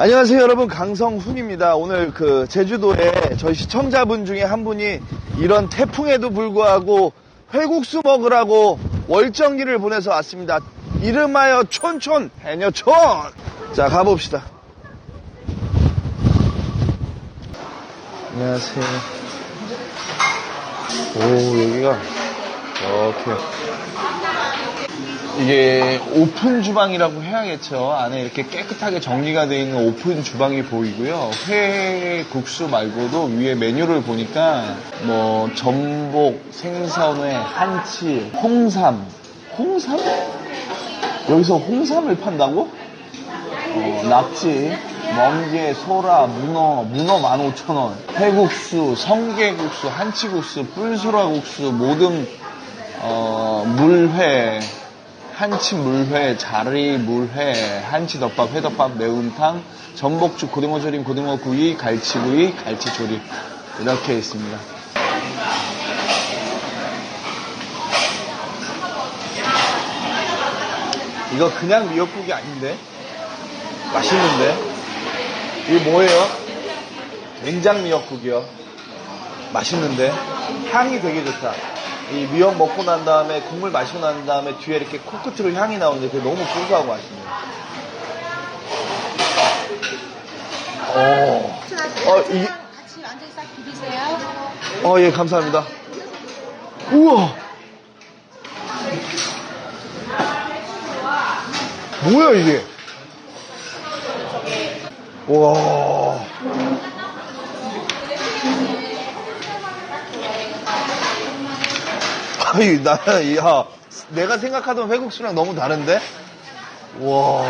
안녕하세요 여러분 강성훈입니다. 오늘 그 제주도에 저희 시청자분 중에 한 분이 이런 태풍에도 불구하고 회국수 먹으라고 월정기를 보내서 왔습니다. 이름하여 촌촌 해녀촌. 자 가봅시다. 안녕하세요. 오 여기가 이렇게 이게 오픈 주방이라고 해야겠죠. 안에 이렇게 깨끗하게 정리가 되어 있는 오픈 주방이 보이고요. 회 국수 말고도 위에 메뉴를 보니까 뭐 전복, 생선회, 한치, 홍삼. 홍삼? 여기서 홍삼을 판다고? 어, 낙지, 멍게, 소라, 문어, 문어 15,000원, 회국수, 성게국수, 한치국수, 뿔소라국수, 모든 어, 물회, 한치 물회, 자리 물회, 한치 덮밥, 회덮밥, 매운탕, 전복죽, 고등어 조림, 고등어 구이, 갈치구이, 갈치 조림 이렇게 있습니다. 이거 그냥 미역국이 아닌데 맛있는데 이게 뭐예요? 냉장 미역국이요. 맛있는데 향이 되게 좋다. 이 미역 먹고 난 다음에 국물 마시고 난 다음에 뒤에 이렇게 코끝으로 향이 나오는데 그게 너무 고소하고 맛있네요. 어, 어, 이- 같이 앉아서 싹 비비세요. 어, 예, 감사합니다. 우와! 뭐야, 이게? 와. 아이, 나, 야, 내가 생각하던 회국수랑 너무 다른데? 와.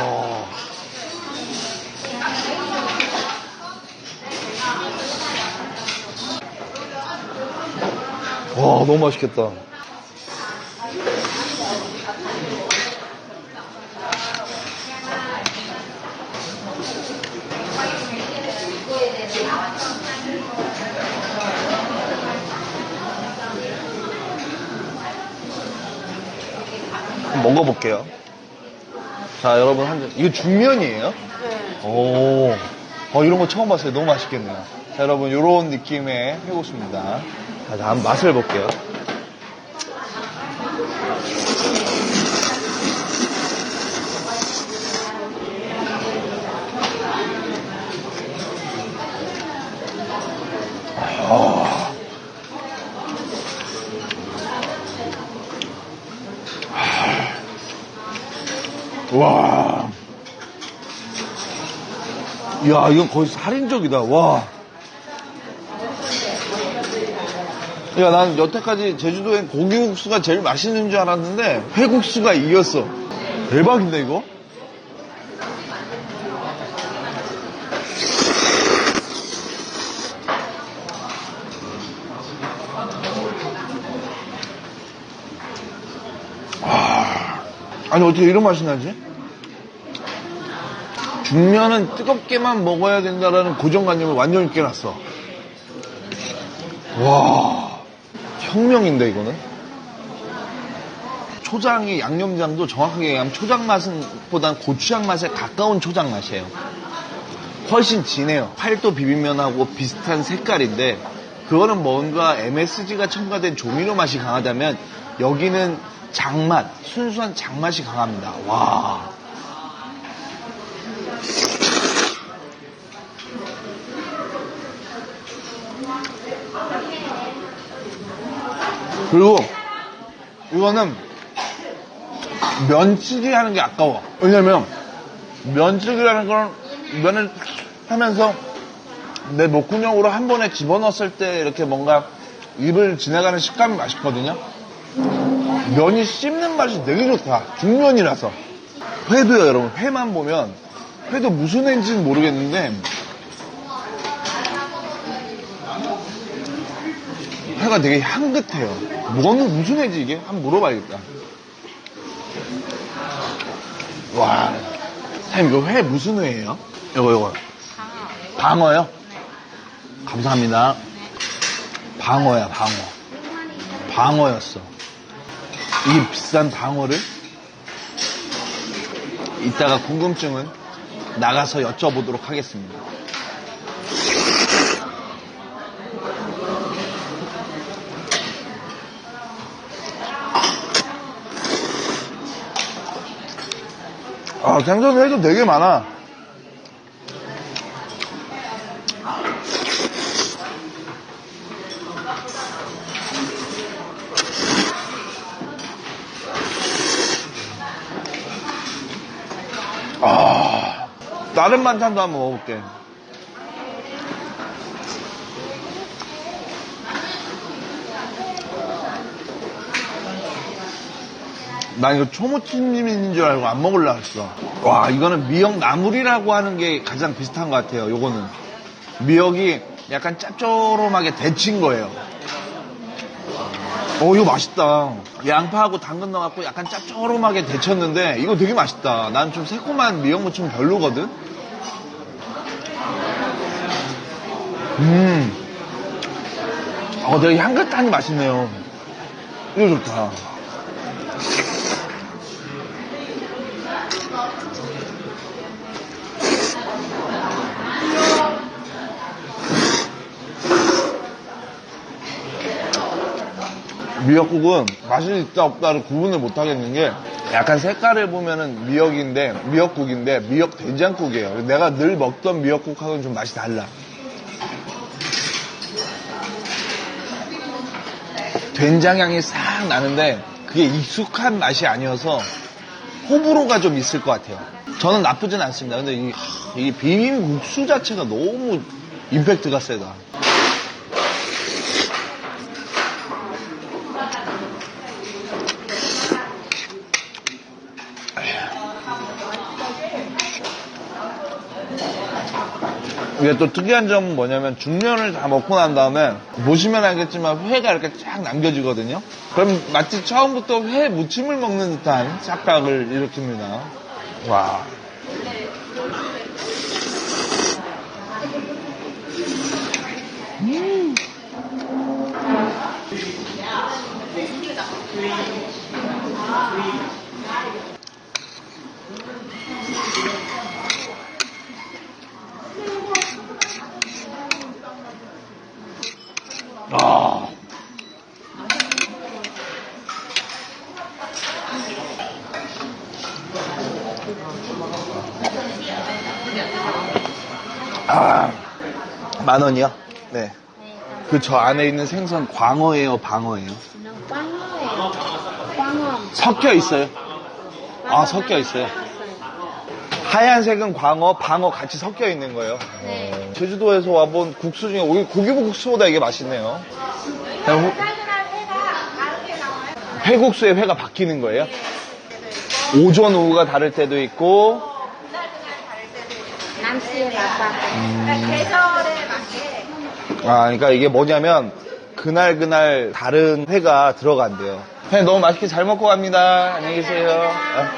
와, 너무 맛있겠다. 먹어볼게요. 자, 여러분 한 잔. 이거 중면이에요? 네. 오, 어, 이런 거 처음 봤어요. 너무 맛있겠네요. 자, 여러분, 요런 느낌의 회국수입니다. 자, 다음 맛을 볼게요. 와. 야, 이건 거의 살인적이다. 와. 야, 난 여태까지 제주도엔 고기국수가 제일 맛있는 줄 알았는데 회국수가 이겼어. 대박인데 이거? 아니 어떻게 이런 맛이 나지? 중면은 뜨겁게만 먹어야 된다라는 고정관념을 완전히 깨놨어. 와, 혁명인데 이거는? 초장이 양념장도 정확하게 얘기하면 초장 맛은 보단 고추장 맛에 가까운 초장 맛이에요. 훨씬 진해요. 팔도 비빔면하고 비슷한 색깔인데 그거는 뭔가 MSG가 첨가된 조미료 맛이 강하다면 여기는 장맛, 순수한 장맛이 강합니다. 와. 그리고 이거는 면치기 하는 게 아까워. 왜냐면 면치기라는 건 면을 하면서 내 목구멍으로 한 번에 집어넣었을 때 이렇게 뭔가 입을 지나가는 식감이 맛있거든요. 면이 씹는 맛이 되게 좋다. 중면이라서. 회도요, 여러분. 회만 보면 회도 무슨 회인지는 모르겠는데 회가 되게 향긋해요. 뭐는 무슨 회지 이게? 한번 물어봐야겠다. 와, 사장님 이거 회 무슨 회예요? 이거 이거 방어요? 감사합니다. 방어야 방어. 방어였어. 이 비싼 방어를 이따가 궁금증은 나가서 여쭤보도록 하겠습니다. 아, 생선 회도 되게 많아. 다른 반찬도 한번 먹어볼게. 난 이거 초무침님 있는 줄 알고 안 먹으려고 했어. 와, 이거는 미역 나물이라고 하는 게 가장 비슷한 것 같아요, 요거는. 미역이 약간 짭조름하게 데친 거예요. 어, 이거 맛있다. 양파하고 당근 넣어갖고 약간 짭조름하게 데쳤는데, 이거 되게 맛있다. 난 좀 새콤한 미역무침 별로거든? 음. 어, 되게 향긋하니 맛있네요. 이거 좋다. 미역국은 맛이 있다 없다를 구분을 못 하겠는 게 약간 색깔을 보면은 미역인데 미역국인데 미역 된장국이에요. 내가 늘 먹던 미역국하고는 좀 맛이 달라. 된장 향이 싹 나는데 그게 익숙한 맛이 아니어서 호불호가 좀 있을 것 같아요. 저는 나쁘진 않습니다. 근데 이, 이 비빔국수 자체가 너무 임팩트가 세다. 이게 또 특이한 점은 뭐냐면 중면을 다 먹고 난 다음에 보시면 알겠지만 회가 이렇게 쫙 남겨지거든요. 그럼 마치 처음부터 회 무침을 먹는 듯한 착각을 일으킵니다. 와. 음. 아, 만 원이요? 네. 그 저 안에 있는 생선 광어예요, 방어예요? 꽝어예요. 꽝어. 섞여 있어요. 아, 섞여 있어요. 하얀색은 광어, 방어 같이 섞여 있는 거예요. 네. 제주도에서 와본 국수 중에 오히 고기국수보다 이게 맛있네요. 그냥. 회국수에 회가 바뀌는 거예요? 오전 오후가 다를 때도 있고 남씨의 맛과 그러니까 계절에 맞게 아 그러니까 이게 뭐냐면 그날 그날 다른 회가 들어간대요. 회 너무 맛있게 잘 먹고 갑니다. 안녕히 계세요. 아.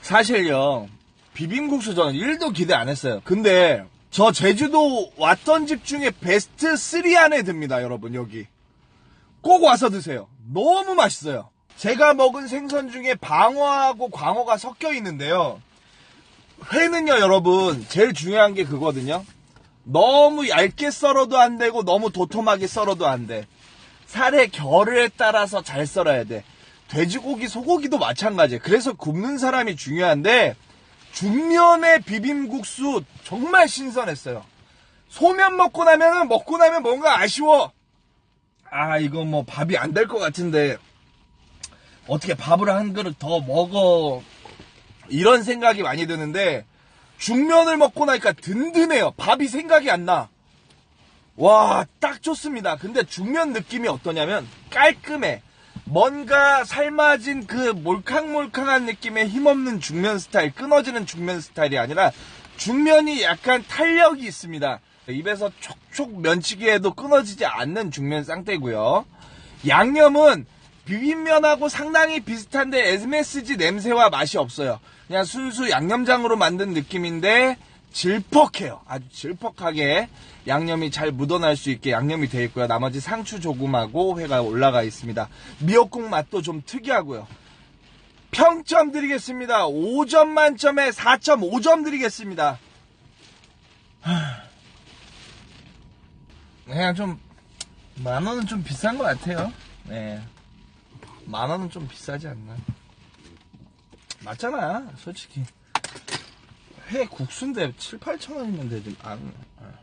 사실요 비빔국수 저는 1도 기대 안 했어요. 근데 저 제주도 왔던 집 중에 베스트 3 안에 듭니다, 여러분 여기. 꼭 와서 드세요. 너무 맛있어요. 제가 먹은 생선 중에 방어하고 광어가 섞여 있는데요. 회는요, 여러분, 제일 중요한 게 그거든요. 너무 얇게 썰어도 안 되고, 너무 도톰하게 썰어도 안 돼. 살의 결에 따라서 잘 썰어야 돼. 돼지고기, 소고기도 마찬가지예요. 그래서 굽는 사람이 중요한데, 중면의 비빔국수 정말 신선했어요. 소면 먹고 나면은, 먹고 나면 뭔가 아쉬워. 아, 이거 뭐 밥이 안 될 것 같은데, 어떻게 밥을 한 그릇 더 먹어. 이런 생각이 많이 드는데, 중면을 먹고 나니까 든든해요. 밥이 생각이 안 나. 와, 딱 좋습니다. 근데 중면 느낌이 어떠냐면, 깔끔해. 뭔가 삶아진 그 몰캉몰캉한 느낌의 힘없는 중면 스타일, 끊어지는 중면 스타일이 아니라, 중면이 약간 탄력이 있습니다. 입에서 촉촉 면치기에도 끊어지지 않는 중면 쌍대고요. 양념은 비빔면하고 상당히 비슷한데 MSG 냄새와 맛이 없어요. 그냥 순수 양념장으로 만든 느낌인데 질퍽해요. 아주 질퍽하게 양념이 잘 묻어날 수 있게 양념이 되어 있고요. 나머지 상추 조금하고 회가 올라가 있습니다. 미역국 맛도 좀 특이하고요. 평점 드리겠습니다. 5점 만점에 4.5점 드리겠습니다. 하. 그냥 좀, 만 원은 좀 비싼 것 같아요. 네. 만 원은 좀 비싸지 않나. 맞잖아, 솔직히. 회 국수인데 7, 8천 원이면 되지. 안, 아.